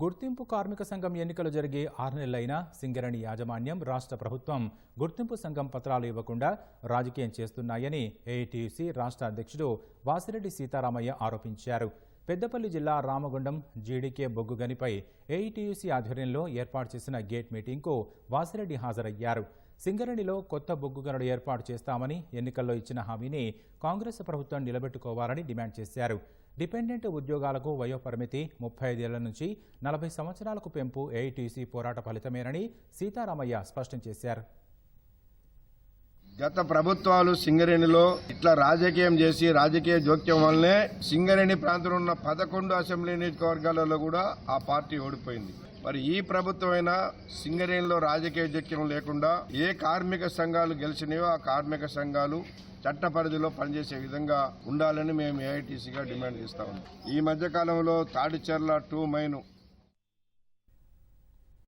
గుర్తింపు కార్మిక సంఘం ఎన్నికలు జరిగే ఆరు నెలలైనా సింగరేణి యాజమాన్యం రాష్ట్ర ప్రభుత్వం గుర్తింపు సంఘం పత్రాలు ఇవ్వకుండా రాజకీయం చేస్తున్నాయని ఏఐటీయూసీ రాష్ట్ర అధ్యక్షుడు వాసిరెడ్డి సీతారామయ్య ఆరోపించారు. పెద్దపల్లి జిల్లా రామగుండం జీడీకే బొగ్గుగనిపై ఏఐటీయూసీ ఆధ్వర్యంలో ఏర్పాటు చేసిన గేట్ మీటింగ్కు వాసిరెడ్డి హాజరయ్యారు. సింగరేణిలో కొత్త బొగ్గు గనులు ఏర్పాటు చేస్తామని ఎన్నికల్లో ఇచ్చిన హామీని కాంగ్రెస్ ప్రభుత్వం నిలబెట్టుకోవాలని డిమాండ్ చేశారు. డిపెండెంట్ ఉద్యోగాలకు వయోపరిమితి ముప్పై ఐదేళ్ళ నుంచి నలభై సంవత్సరాలకు పెంపు ఏఐటీసీ పోరాట ఫలితమేనని సీతారామయ్య స్పష్టం చేశారు. గత ప్రభుత్వాలు సింగరేణిలో ఇట్లా రాజకీయం చేసి రాజకీయ జోక్యం వల్లనే సింగరేణి ప్రాంతంలో ఉన్న పదకొండు అసెంబ్లీ నియోజకవర్గాలలో కూడా ఆ పార్టీ ఓడిపోయింది. మరి ఈ ప్రభుత్వమైనా సింగరేణిలో రాజకీయ జక్యం లేకుండా ఏ కార్మిక సంఘాలు గెలిచినాయో ఆ కార్మిక సంఘాలు చట్ట పరిధిలో పనిచేసే విధంగా ఉండాలని మేము ఏఐటీసీగా డిమాండ్ చేస్తా ఉన్నాం. ఈ మధ్య కాలంలో తాడిచెర్ల టూ మైను